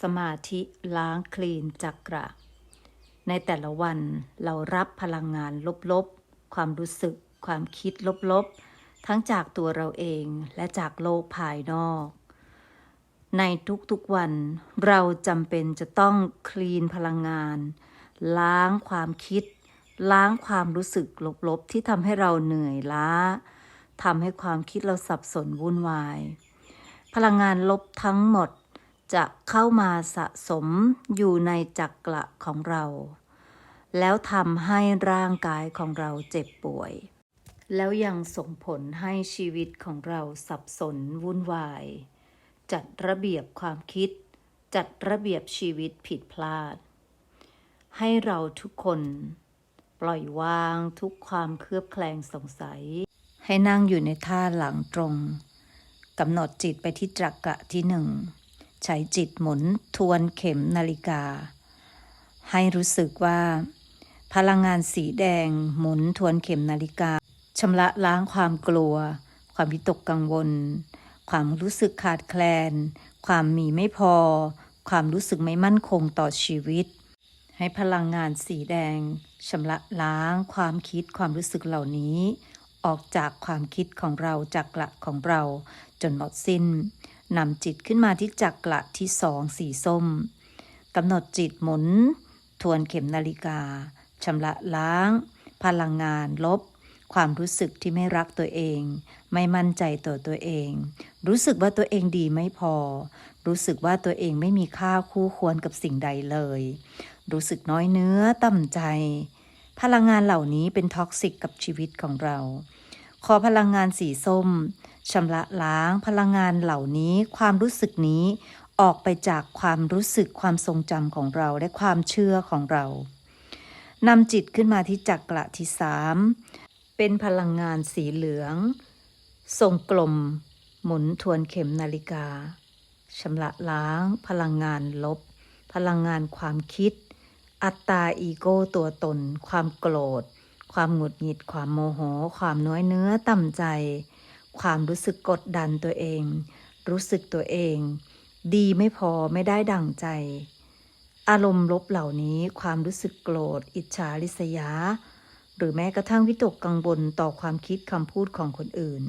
สมาธิล้างคลีนจักระ ในแต่ละวันเรารับพลังงานลบๆ ความรู้สึก ความคิดลบๆ ทั้งจากตัวเราเองและจากโลกภายนอก ในทุกๆวันเราจำเป็นจะต้องคลีนพลังงาน ล้างความคิด ล้างความรู้สึกลบๆ ที่ทำให้เราเหนื่อยล้าทำให้ความคิดเราสับสนวุ่นวาย พลังงานลบทั้งหมด จะเข้ามาสะสมอยู่ในจักระของเรา แล้วทำให้ร่างกายของเราเจ็บป่วย แล้วยังส่งผลให้ชีวิตของเราสับสนวุ่นวาย จัดระเบียบความคิด จัดระเบียบชีวิตผิดพลาด ให้เราทุกคน ปล่อยวางทุกความเคลือบแคลงสงสัย ให้นั่งอยู่ในท่าหลังตรงกำหนดจิตไปที่จักระที่หนึ่ง ใช้จิตหมุนทวนเข็มนาฬิกา ให้รู้สึกว่า พลังงานสีแดงหมุนทวนเข็มนาฬิกาชำระล้างความกลัว ความวิตกกังวล ความรู้สึกขาดแคลน ความมีไม่พอ ความรู้สึกไม่มั่นคงต่อชีวิต ให้พลังงานสีแดงชำระล้างความคิดความรู้สึกเหล่านี้ ออกจากความคิดของเราจากกระของเราจนหมดสิ้น นำจิตขึ้นมาที่จักระที่สองสีส้มกำหนดจิตหมุน ทวนเข็มนาฬิกาชำระล้าง พลังงานลบ ความรู้สึกที่ไม่รักตัวเอง ไม่มั่นใจต่อตัวเอง รู้สึกว่าตัวเองดีไม่พอ รู้สึกว่าตัวเองไม่มีค่าคู่ควรกับสิ่งใดเลย รู้สึกน้อยเนื้อต่ำใจ พลังงานเหล่านี้เป็นท็อกซิกกับชีวิตของเรา ขอพลังงานสีส้ม ชำระล้างพลังงานเหล่านี้ความรู้สึกนี้ออกไปจากความรู้สึกความทรงจำของเราและความเชื่อของเรานำจิตขึ้นมาที่จักระที่สามเป็นพลังงานสีเหลือง ทรงกลม หมุนทวนเข็มนาฬิกาชำระล้าง พลังงานลบ พลังงานความคิด อัตตาอีโก้ตัวตน ความโกรธ ความหงุดหงิด ความโมโห ความน้อยเนื้อต่ำใจ ความรู้สึกกดดันตัวเอง รู้สึกตัวเอง ดีไม่พอไม่ได้ดั่งใจ อารมณ์ลบเหล่านี้ความรู้สึกโกรธ อิจฉาริษยา หรือแม้กระทั่งวิตกกังวลต่อความคิดคำพูดของคนอื่น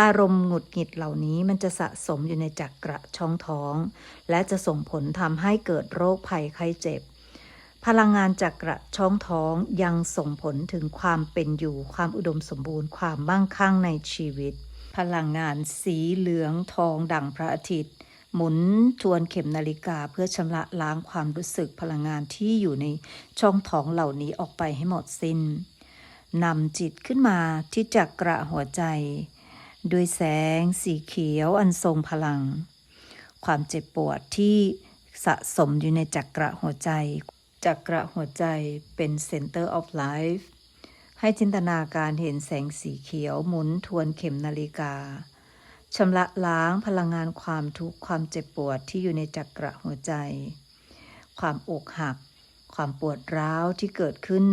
อารมณ์หงุดหงิดเหล่านี้มันจะสะสมอยู่ในจักระช่องท้อง และจะส่งผลทำให้เกิดโรคภัยไข้เจ็บ พลังงานจักกระช่องท้องยังส่งผลถึงความเป็นอยู่ ความอุดมสมบูรณ์ ความมั่งคั่งในชีวิต พลังงานสีเหลืองทองดังพระอาทิตย์ หมุนทวนเข็มนาฬิกาเพื่อชำระล้างความรู้สึกพลังงานที่อยู่ในช่องท้องเหล่านี้ออกไปให้หมดสิน้นนำจิตขึ้นมาที่จักระหัวใจ ด้วยแสงสีเขียวอันทรงพลัง ความเจ็บปวดที่สะสมอยู่ในจักระหัวใจ จักระหัวใจเป็น center of life ให้จินตนาการเห็นแสงสีเขียวหมุนทวนเข็มนาฬิกาชำระล้างพลังงานความทุกข์ความเจ็บปวดที่อยู่ในจักระหัวใจ ความอกหัก ความปวดร้าวที่เกิดขึ้น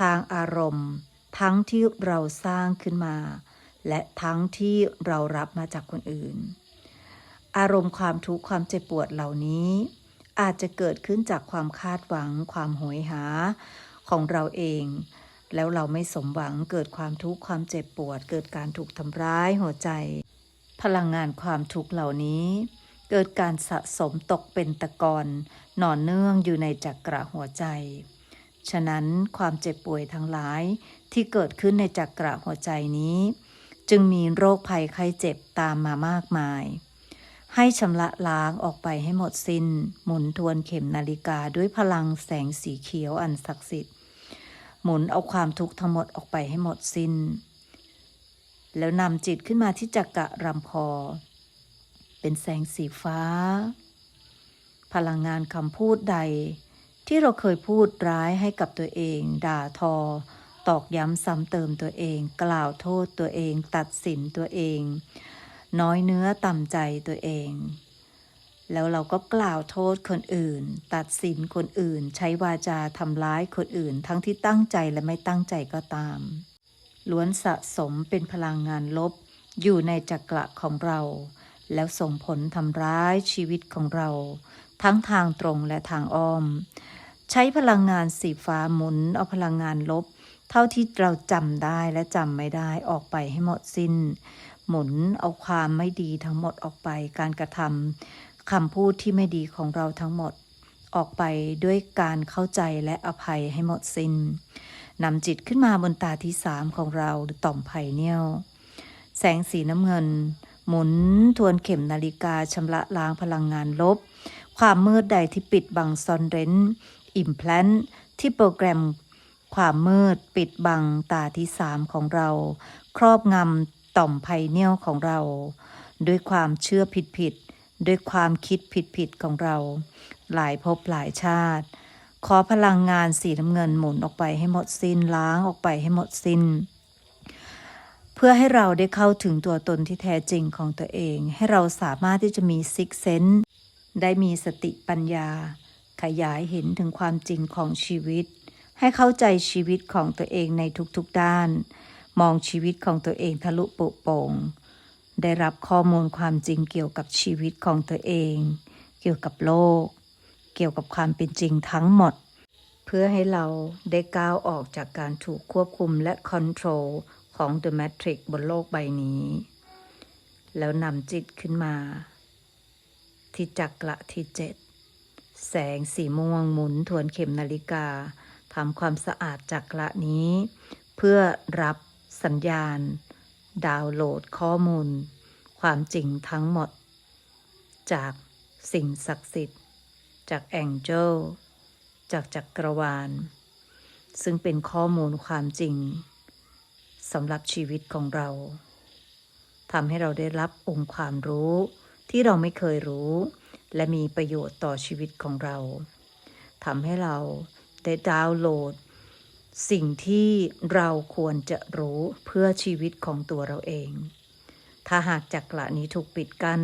ทางอารมณ์ ทั้งที่เราสร้างขึ้นมา และทั้งที่เรารับมาจากคนอื่น อารมณ์ความทุกข์ความเจ็บปวดเหล่านี้ อาจจะเกิดขึ้นจากความคาดหวังความโหยหาของเราเอง แล้วเราไม่สมหวังเกิดความทุกข์ความเจ็บปวด เกิดการถูกทำร้ายหัวใจ พลังงานความทุกข์เหล่านี้ เกิดการสะสมตกเป็นตะกอนหนอนเนื่องอยู่ในจักระหัวใจ ฉะนั้นความเจ็บป่วยทั้งหลายที่เกิดขึ้นในจักระหัวใจนี้ จึงมีโรคภัยไข้เจ็บตามมามากมาย ให้ชำระล้างออกไปให้หมดสิน้น หมุนทวนเข็มนาฬิกาด้วยพลังแสงสีเขียวอันศักดิ์สิทธิ์ หมุนเอาความทุกข์ทั้งหมดออกไปให้หมดสิน้น แล้วนำจิตขึ้นมาที่จักระรำคอเป็นแสงสีฟ้า พลังงานคำพูดใด ที่เราเคยพูดร้ายให้กับตัวเอง ด่าทอ ตอกย้ำซ้ำเติมตัวเอง กล่าวโทษตัวเอง ตัดสินตัวเอง น้อยเนื้อต่ำใจตัวเอง แล้วเราก็กล่าวโทษคนอื่น ตัดสินคนอื่น ใช้วาจาทำร้ายคนอื่น ทั้งที่ตั้งใจและไม่ตั้งใจก็ตาม ล้วนสะสมเป็นพลังงานลบ อยู่ในจักระของเรา แล้วส่งผลทำร้ายชีวิตของเรา ทั้งทางตรงและทางอ้อม ใช้พลังงานสีฟ้าหมุนเอาพลังงานลบเท่าที่เราจำได้และจำไม่ได้ออกไปให้หมดสิ้น หมุนเอาความไม่ดีทั้งหมดออกไป การกระทำคำพูดที่ไม่ดีของเราทั้งหมดออกไปด้วยการเข้าใจและอภัยให้หมดสิน้นนำจิตขึ้นมาบนตาที่สามของเราหรือต่อมไผ่เนียวแสงสีน้ำเงิน หมุนทวนเข็มนาฬิกาชำระล้างพลังงานลบ ความมืดใดที่ปิดบังซอนเร้นอิมแพลนที่โปรแกรม ความมืดปิดบังตาที่สามของเรา ครอบงำ ต่อมไพเนียลของเรา ด้วยความเชื่อผิดผิดๆด้วยความคิดผิดผิดๆของเรา หลายภพหลายชาติ ขอพลังงานสีน้ำเงินหมุนออกไปให้หมดสิ้นล้างออกไปให้หมดสิ้น เพื่อให้เราได้เข้าถึงตัวตนที่แท้จริงของตัวเอง ให้เราสามารถที่จะมีซิกเซนได้มีสติปัญญา ขยายเห็นถึงความจริงของชีวิต ให้เข้าใจชีวิตของตัวเองในทุกๆด้าน มองชีวิตของตัวเองทะลุปุโป่งได้รับข้อมูลความจริงเกี่ยวกับชีวิตของตัวเอง เกี่ยวกับโลก เกี่ยวกับความเป็นจริงทั้งหมด เพื่อให้เราได้ก้าวออกจากการถูกควบคุมและคอนโทรลของ The Matrix บนโลกใบนี้ แล้วนำจิตขึ้นมา ที่จักระที่เจ็ดแสงสีม่วงหมุนทวนเข็มนาฬิกาทำความสะอาดจักระนี้ เพื่อรับ สัญญาณ ดาวน์โหลดข้อมูล ความจริงทั้งหมด จากสิ่งศักดิ์สิทธิ์ จากแองเจลจากจักรวาล ซึ่งเป็นข้อมูลความจริงสำหรับชีวิตของเราทำให้เราได้รับองค์ความรู้ที่เราไม่เคยรู้ และมีประโยชน์ต่อชีวิตของเราทำให้เราได้ดาวน์โหลด สิ่งที่เราควรจะรู้เพื่อชีวิตของตัวเราเอง ถ้าหากจักระนี้ถูกปิดกัน้น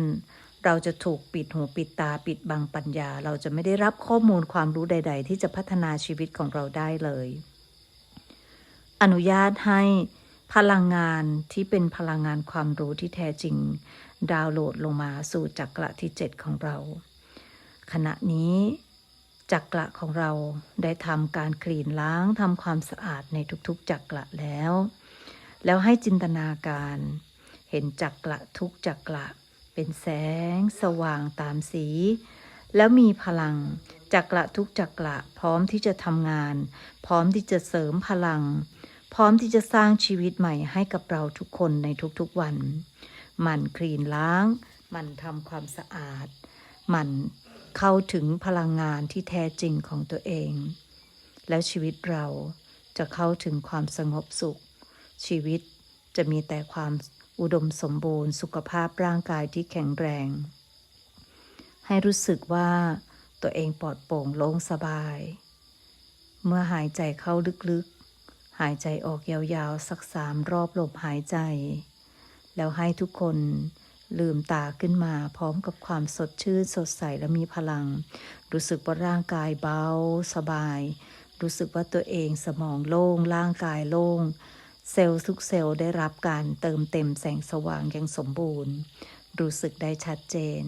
เราจะถูกปิดหูปิดตาปิดบังปัญญา เราจะไม่ได้รับข้อมูลความรู้ใด ๆ ที่จะพัฒนาชีวิตของเราได้เลย อนุญาตให้พลังงานที่เป็นพลังงานความรู้ที่แท้จริง ดาวน์โหลดลงมาสู่จักระที่ 7 ของเรา ขณะนี้ จักระของเราได้ทำการคลีนล้างทำความสะอาดในทุกๆจักระแล้ว แล้วให้จินตนาการ เห็นจักระทุกจักระเป็นแสง สว่างตามสี แล้วมีพลังจักระทุกจักระพร้อมที่จะทำงาน พร้อมที่จะเสริมพลัง พร้อมที่จะสร้างชีวิตใหม่ให้กับเราทุกคนในทุกๆวัน มันคลีนล้าง มันทำความสะอาด มัน เข้าถึงพลังงานที่แท้จริงของตัวเอง แล้วชีวิตเราจะเข้าถึงความสงบสุข ชีวิตจะมีแต่ความอุดมสมบูรณ์ สุขภาพร่างกายที่แข็งแรง ให้รู้สึกว่าตัวเองปลอดโปร่งโล่งสบาย เมื่อหายใจเข้าลึกๆ หายใจออกยาวๆ สักสามรอบลมหายใจ แล้วให้ทุกคน ลืมตาขึ้นมาพร้อมกับความสดชื่น สดใสและมีพลัง รู้สึกว่าร่างกายเบา สบาย รู้สึกว่าตัวเองสมองโล่ง ร่างกายโล่ง เซลล์ทุกเซลล์ได้รับการเติมเต็มแสงสว่างอย่างสมบูรณ์ รู้สึกได้ชัดเจน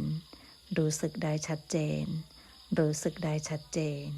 รู้สึกได้ชัดเจน รู้สึกได้ชัดเจน